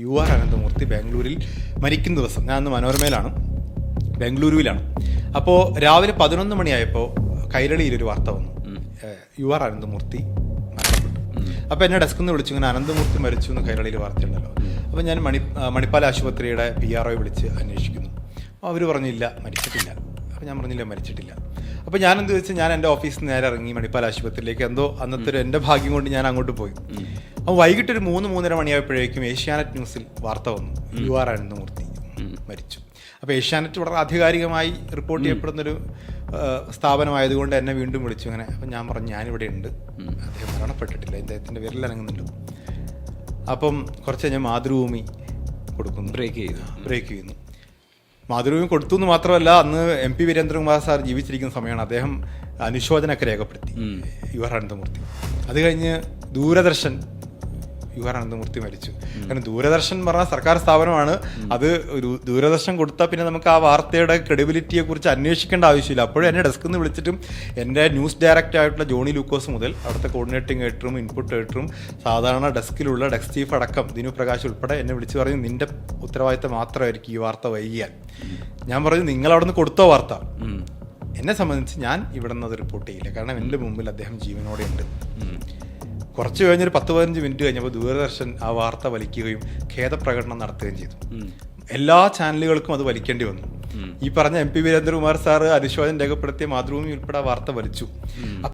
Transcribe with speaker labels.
Speaker 1: U R Ananthamurthy ബാംഗ്ലൂരിൽ മരിക്കുന്ന ദിവസം. ഞാൻ അന്ന് മനോരമയിലാണ്. ബാംഗ്ലൂരുവിലാണ്. അപ്പോൾ രാവിലെ പതിനൊന്ന് മണിയായപ്പോൾ കൈരളിയിൽ ഒരു വാർത്ത വന്നു. യു ആർ അനന്തമൂർത്തി മരണപ്പെട്ടു. അപ്പോൾ എന്നെ ഡെസ്കിൽ നിന്ന് വിളിച്ചു. ഇങ്ങനെ അനന്തമൂർത്തി മരിച്ചു എന്ന് കൈരളിയിൽ വാർത്തയുണ്ടല്ലോ. അപ്പോൾ ഞാൻ മണി മണിപ്പാൽ ആശുപത്രിയുടെ പി ആർ ഒയെ വിളിച്ച് അന്വേഷിക്കുന്നു. അപ്പോൾ അവർ പറഞ്ഞില്ല മരിച്ചിട്ടില്ല. അപ്പോൾ ഞാൻ പറഞ്ഞില്ല മരിച്ചിട്ടില്ല. അപ്പോൾ ഞാൻ എന്ത് വെച്ചാൽ ഞാൻ എന്റെ ഓഫീസിൽ നിന്ന് നേരെ ഇറങ്ങി മണിപ്പാൽ ആശുപത്രിയിലേക്ക്. എന്തോ അന്നത്തെ ഒരു എന്റെ ഭാഗ്യം കൊണ്ട് ഞാൻ അങ്ങോട്ട് പോയി. അപ്പോൾ വൈകിട്ട് ഒരു മൂന്ന് മൂന്നര മണിയായപ്പോഴേക്കും ഏഷ്യാനെറ്റ് ന്യൂസിൽ വാർത്ത വന്നു. യു ആർ അനന്തമൂർത്തി മരിച്ചു. അപ്പോൾ ഏഷ്യാനെറ്റ് വളരെ ആധികാരികമായി റിപ്പോർട്ട് ചെയ്യപ്പെടുന്നൊരു സ്ഥാപനമായതുകൊണ്ട് എന്നെ വീണ്ടും വിളിച്ചു. അങ്ങനെ അപ്പം ഞാൻ പറഞ്ഞു ഞാനിവിടെ ഉണ്ട്. അദ്ദേഹം മരണപ്പെട്ടിട്ടില്ല. അദ്ദേഹത്തിന്റെ വിരൽ അനങ്ങുന്നുണ്ട് അപ്പം കുറച്ച് ഞാൻ മാതൃഭൂമി കൊടുക്കുന്നു.
Speaker 2: ബ്രേക്ക് ചെയ്യുന്നു
Speaker 1: ബ്രേക്ക് ചെയ്യുന്നു. മാതൃഭൂമി കൊടുത്തു എന്ന് മാത്രമല്ല അന്ന് എം പി വീരേന്ദ്രകുമാർ സാർ ജീവിച്ചിരിക്കുന്ന സമയമാണ് അദ്ദേഹം അനുശോചനമൊക്കെ രേഖപ്പെടുത്തി. U R Ananthamurthy. അത് കഴിഞ്ഞ് ദൂരദർശൻ യു ആർ അനന്തമൂർത്തി മരിച്ചു. കാരണം ദൂരദർശൻ പറഞ്ഞ സർക്കാർ സ്ഥാപനമാണ്. അത് ഒരു ദൂരദർശൻ കൊടുത്താൽ പിന്നെ നമുക്ക് ആ വാർത്തയുടെ ക്രെഡിബിലിറ്റിയെ കുറിച്ച് അന്വേഷിക്കേണ്ട ആവശ്യമില്ല. അപ്പോഴും എന്നെ ഡെസ്കിൽ നിന്ന് വിളിച്ചിട്ടും എന്റെ ന്യൂസ് ഡയറക്ടർ ആയിട്ടുള്ള ജോണി ലൂക്കോസ് മുതൽ അവിടുത്തെ കോർഡിനേറ്റിംഗ് എഡിറ്ററും ഇൻപുട്ട് എഡിറ്ററും സാധാരണ ഡെസ്കിലുള്ള ഡെസ്ക് ചീഫ് അടക്കം ദിനു പ്രകാശ് ഉൾപ്പെടെ എന്നെ വിളിച്ച് പറഞ്ഞു നിന്റെ ഉത്തരവാദിത്തം മാത്രമായിരിക്കും ഈ വാർത്ത വൈകിയാൽ. ഞാൻ പറഞ്ഞു നിങ്ങൾ അവിടെ നിന്ന് കൊടുത്തോ വാർത്ത? എന്നെ സംബന്ധിച്ച് ഞാൻ ഇവിടെ നിന്ന് അത് റിപ്പോർട്ട് ചെയ്യില്ല. കാരണം എന്റെ മുമ്പിൽ അദ്ദേഹം ജീവനോടെ ഉണ്ട് കുറച്ച് കഴിഞ്ഞൊരു പത്ത് പതിനഞ്ച് മിനിറ്റ് കഴിഞ്ഞപ്പോൾ ദൂരദർശൻ ആ വാർത്ത വലിക്കുകയും ഖേദപ്രകടനം നടത്തുകയും ചെയ്തു. എല്ലാ ചാനലുകൾക്കും അത് വലിക്കേണ്ടി വന്നു. ഈ പറഞ്ഞ എം പി വീരേന്ദ്രകുമാർ സാറ് അനുശോചനം രേഖപ്പെടുത്തിയ മാതൃഭൂമി ഉൾപ്പെടെ വാർത്ത വലിച്ചു.